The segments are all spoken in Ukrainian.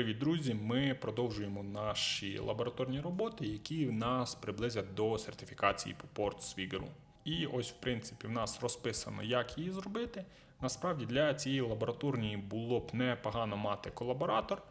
Привіт, друзі! Ми продовжуємо наші лабораторні роботи, які нас приблизять до сертифікації по порт Свігеру. І ось, в принципі, в нас розписано, як її зробити. Насправді для цієї лабораторні було б непогано мати колаборатор.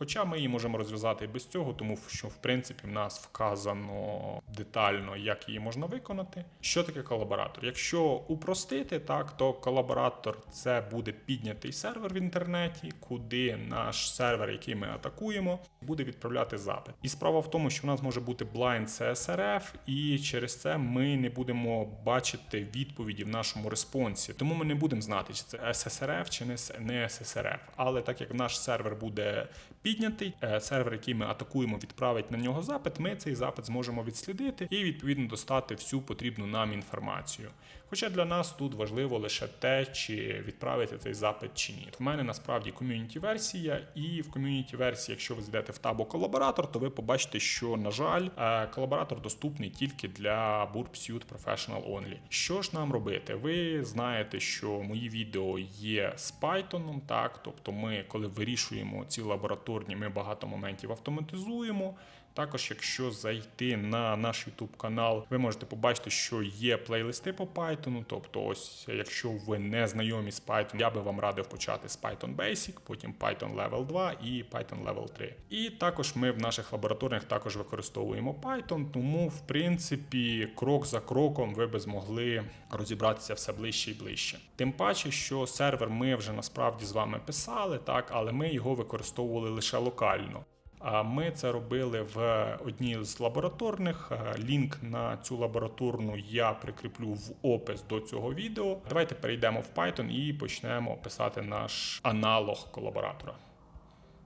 Хоча ми її можемо розв'язати і без цього, тому що в принципі в нас вказано детально, як її можна виконати. Що таке колаборатор? Якщо упростити, так то колаборатор це буде піднятий сервер в інтернеті, куди наш сервер, який ми атакуємо, буде відправляти запит. І справа в тому, що в нас може бути blind CSRF, і через це ми не будемо бачити відповіді в нашому респонсі. Тому ми не будемо знати, чи це SSRF чи не SSRF. Але так як наш сервер буде піднятий, е, сервер, який ми атакуємо, відправить на нього запит, ми цей запит зможемо відслідити і відповідно достати всю потрібну нам інформацію. Хоча для нас тут важливо лише те, чи відправити цей запит чи ні. В мене насправді ком'юніті версія, і в ком'юніті версії, якщо ви зайдете в табу колаборатор, то ви побачите, що на жаль, е, колаборатор доступний тільки для Burp Suite Professional Only. Що ж нам робити? Ви знаєте, що мої відео є з Python, так тобто, ми, коли вирішуємо ці лабораторні, ми багато моментів автоматизуємо. Також, якщо зайти на наш YouTube канал, ви можете побачити, що є плейлисти по Python. Тобто, ось якщо ви не знайомі з Python, я би вам радив почати з Python Basic, потім Python Level 2 і Python Level 3. І також ми в наших лабораторіях також використовуємо Python, тому в принципі крок за кроком ви би змогли розібратися все ближче і ближче. Тим паче, що сервер ми вже насправді з вами писали, так, але ми його використовували лише локально. Ми це робили в одній з лабораторних. Лінк на цю лабораторну я прикріплю в опис до цього відео. Давайте перейдемо в Python і почнемо писати наш аналог колаборатора.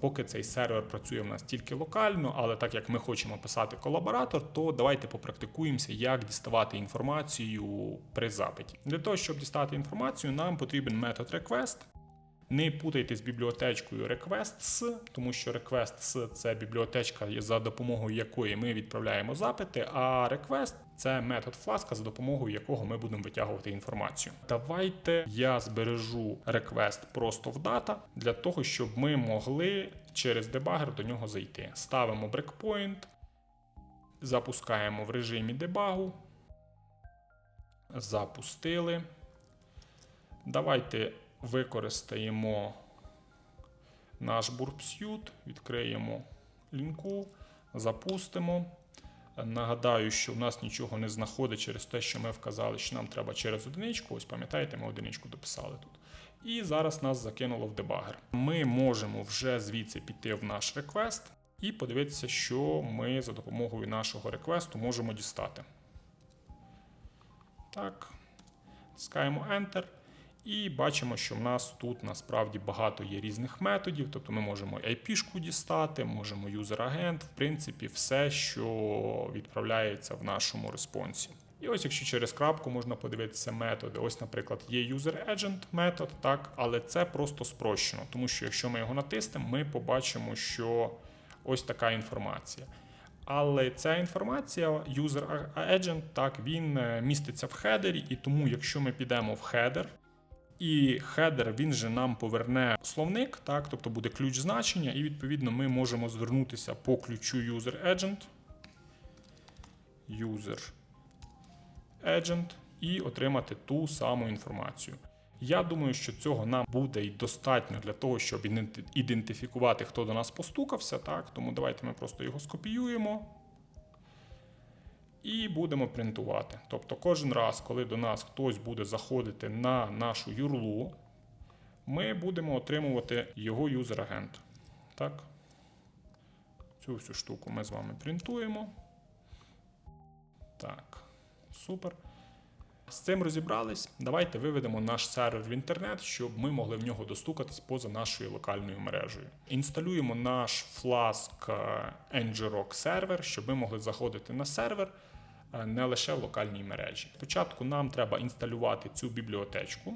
Поки цей сервер працює в нас тільки локально, але так як ми хочемо писати колаборатор, то давайте попрактикуємося, як діставати інформацію при запиті. Для того, щоб дістати інформацію, нам потрібен метод request. Не путайте з бібліотечкою requests, тому що requests – це бібліотечка, за допомогою якої ми відправляємо запити, а request – це метод фласка, за допомогою якого ми будемо витягувати інформацію. Давайте я збережу request просто в дата для того, щоб ми могли через дебагер до нього зайти. Ставимо брекпоінт, запускаємо в режимі дебагу. Запустили. Давайте використаємо наш Burp відкриємо лінку, запустимо. Нагадаю, що в нас нічого не знаходить через те, що ми вказали, що нам треба через одиничку. Ось пам'ятаєте, ми одиничку дописали тут. І зараз нас закинуло в дебагер. Ми можемо вже звідси піти в наш реквест і подивитися, що ми за допомогою нашого реквесту можемо дістати. Так, тискаємо Enter. І бачимо, що в нас тут насправді багато є різних методів, тобто ми можемо IP-шку дістати, можемо юзер-агент, в принципі, все, що відправляється в нашому респонсі. І ось, якщо через крапку можна подивитися методи. Ось, наприклад, є user-agent метод, так, але це просто спрощено, тому що якщо ми його натиснемо, ми побачимо, що ось така інформація. Але ця інформація, user agent, так, він е, міститься в хедері, і тому, якщо ми підемо в хедер, і хедер він же нам поверне словник, так, тобто буде ключ значення, і відповідно ми можемо звернутися по ключу user agent, user agent і отримати ту саму інформацію. Я думаю, що цього нам буде й достатньо для того, щоб ідентифікувати, хто до нас постукався. Так, Тому давайте ми просто його скопіюємо і будемо принтувати. Тобто кожен раз, коли до нас хтось буде заходити на нашу юрлу, ми будемо отримувати його юзер-агент. Так. Цю всю штуку ми з вами принтуємо. Так, супер. З цим розібрались. Давайте виведемо наш сервер в інтернет, щоб ми могли в нього достукатись поза нашою локальною мережею. Інсталюємо наш Flask Ngrok сервер, щоб ми могли заходити на сервер. Е, не лише в локальній мережі. Спочатку нам треба інсталювати цю бібліотечку.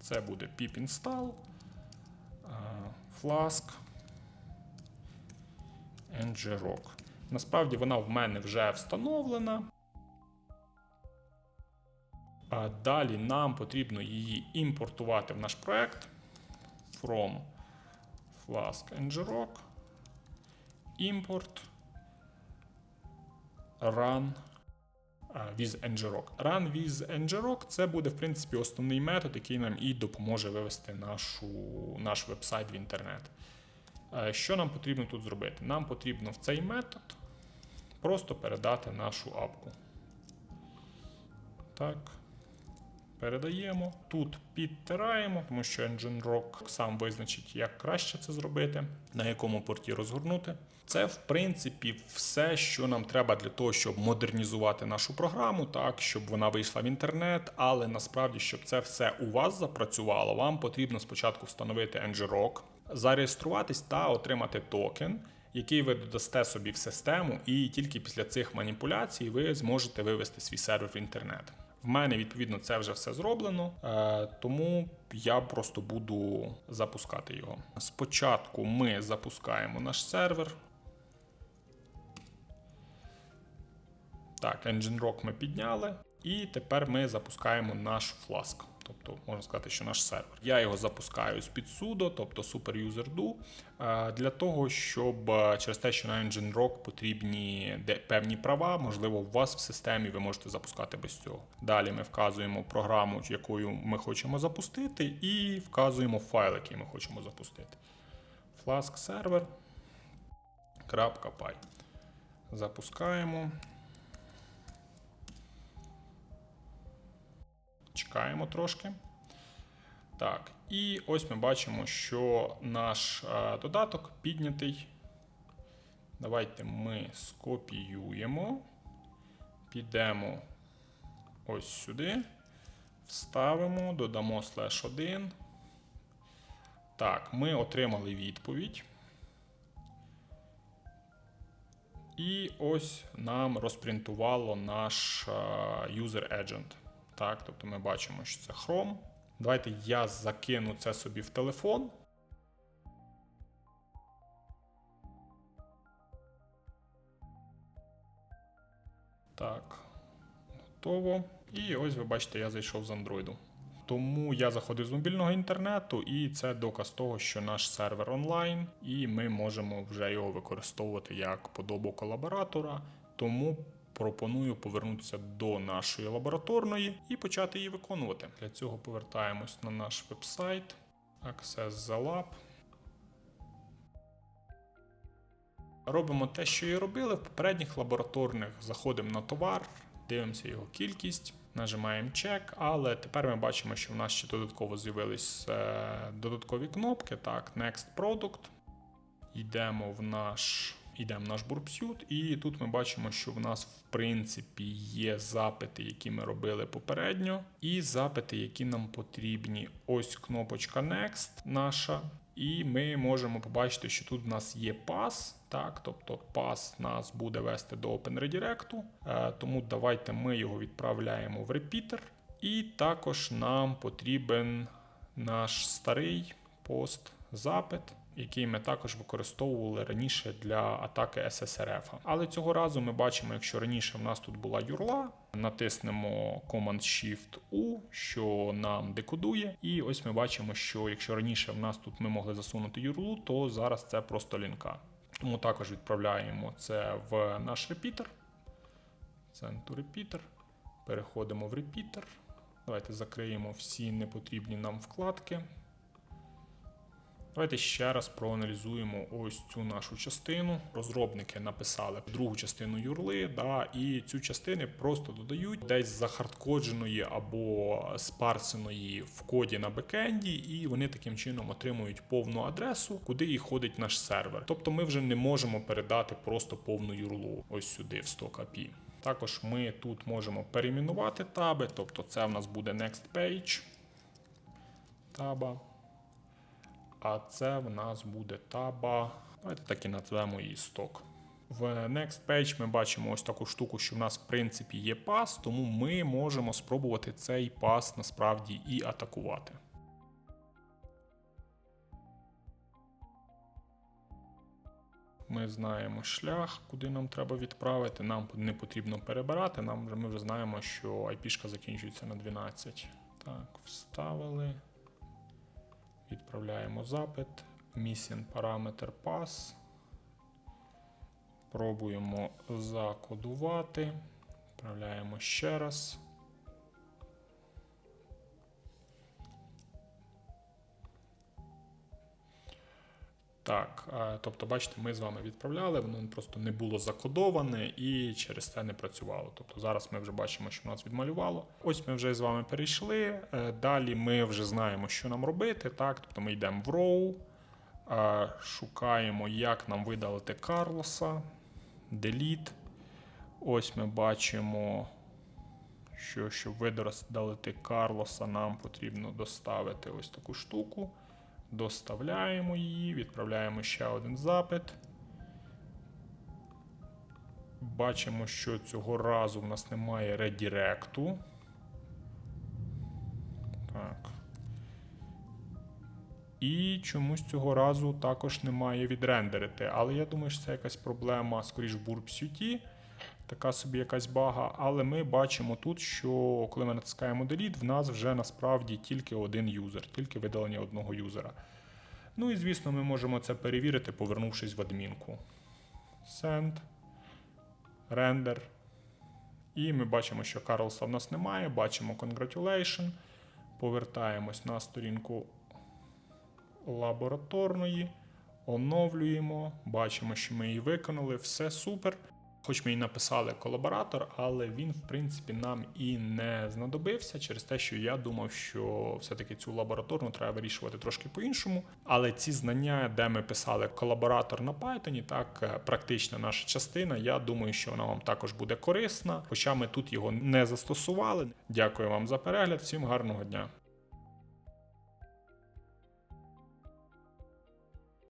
Це буде pip install, е, Flask ngrok. Насправді вона в мене вже встановлена. Далі нам потрібно її імпортувати в наш проект from Flask ngrok. import run with ngrok. Run with ngrok це буде, в принципі, основний метод, який нам і допоможе вивести нашу, наш веб-сайт в інтернет. Що нам потрібно тут зробити? Нам потрібно в цей метод просто передати нашу апку. Так. Передаємо. Тут підтираємо, тому що Nginrock сам визначить, як краще це зробити, на якому порті розгорнути. Це, в принципі, все, що нам треба для того, щоб модернізувати нашу програму, так, щоб вона вийшла в інтернет. Але насправді, щоб це все у вас запрацювало, вам потрібно спочатку встановити Nginrock, зареєструватись та отримати токен, який ви додасте собі в систему, і тільки після цих маніпуляцій ви зможете вивести свій сервер в інтернет. В мене відповідно це вже все зроблено, е, тому я просто буду запускати його. Спочатку ми запускаємо наш сервер. Так, Engine Rock ми підняли, і тепер ми запускаємо наш Flask. Тобто можна сказати, що наш сервер. Я його запускаю з-під sudo, тобто superuser.do, е, для того, щоб е, через те, що на Nginrock потрібні певні права, можливо, у вас в системі ви можете запускати без цього. Далі ми вказуємо програму, якою ми хочемо запустити, і вказуємо файл, який ми хочемо запустити. Flask server.py. Запускаємо. Чекаємо трошки. Так, і ось ми бачимо, що наш е, додаток піднятий. Давайте ми скопіюємо, підемо ось сюди, вставимо, додамо слеш 1. Так, ми отримали відповідь. І ось нам розпринтувало наш е, user agent. Так, тобто ми бачимо, що це Chrome. Давайте я закину це собі в телефон. Так, готово. І ось ви бачите, я зайшов з Android. Тому я заходив з мобільного інтернету, і це доказ того, що наш сервер онлайн, і ми можемо вже його використовувати як подобу колаборатора. Тому пропоную повернутися до нашої лабораторної і почати її виконувати. Для цього повертаємось на наш веб-сайт Access the Lab. Робимо те, що і робили в попередніх лабораторних. Заходимо на товар, дивимося його кількість, нажимаємо чек, але тепер ми бачимо, що в нас ще додатково з'явились е, додаткові кнопки. Так, Next Product. Йдемо в наш. Йдемо наш Burpsuit, і тут ми бачимо, що в нас в принципі є запити, які ми робили попередньо, і запити, які нам потрібні. Ось кнопочка Next наша. І ми можемо побачити, що тут в нас є пас, так, тобто пас нас буде вести до OpenRedirect, е, тому давайте ми його відправляємо в репітер. І також нам потрібен наш старий пост запит, який ми також використовували раніше для атаки SSRF. Але цього разу ми бачимо, якщо раніше в нас тут була юрла, натиснемо Command-Shift-U, що нам декодує. І ось ми бачимо, що якщо раніше в нас тут ми могли засунути юрлу, то зараз це просто лінка. Тому також відправляємо це в наш репітер. To repeater. Переходимо в репітер. Давайте закриємо всі непотрібні нам вкладки. Давайте ще раз проаналізуємо ось цю нашу частину. Розробники написали другу частину юрли, да, і цю частину просто додають десь захардкодженої або спарсеної в коді на бекенді, і вони таким чином отримують повну адресу, куди і ходить наш сервер. Тобто ми вже не можемо передати просто повну юрлу ось сюди в 100 API. Також ми тут можемо перейменувати таби, тобто це в нас буде Next Page. Таба. А це в нас буде таба. Давайте так і назвемо її сток. В Next Page ми бачимо ось таку штуку, що в нас в принципі є пас, тому ми можемо спробувати цей пас насправді і атакувати. Ми знаємо шлях, куди нам треба відправити. Нам не потрібно перебирати. Нам ми вже знаємо, що IP закінчується на 12. Так, вставили. Відправляємо запит. Missing параметр pass. Пробуємо закодувати. Відправляємо ще раз. Так, е, тобто, бачите, ми з вами відправляли, воно просто не було закодоване і через це не працювало. Тобто зараз ми вже бачимо, що нас відмалювало. Ось ми вже з вами перейшли. е, Далі ми вже знаємо, що нам робити. Так, тобто ми йдемо в row, е, шукаємо, як нам видалити Карлоса, delete. Ось ми бачимо, що щоб видалити Карлоса, нам потрібно доставити ось таку штуку. Доставляємо її, відправляємо ще один запит. Бачимо, що цього разу в нас немає редіректу. Так. І чомусь цього разу також немає відрендерити. Але я думаю, що це якась проблема, скоріш в Burp така собі якась бага. Але ми бачимо тут, що коли ми натискаємо Delete, в нас вже насправді тільки один юзер, тільки видалення одного юзера. Ну і звісно, ми можемо це перевірити, повернувшись в адмінку. Send, render. І ми бачимо, що Карлса в нас немає. Бачимо Congratulation. Повертаємось на сторінку лабораторної, оновлюємо, бачимо, що ми її виконали, все супер. Хоч ми і написали колаборатор, але він, в принципі, нам і не знадобився через те, що я думав, що все-таки цю лабораторну треба вирішувати трошки по-іншому. Але ці знання, де ми писали колаборатор на Python, так е, практична наша частина, я думаю, що вона вам також буде корисна, хоча ми тут його не застосували. Дякую вам за перегляд, всім гарного дня.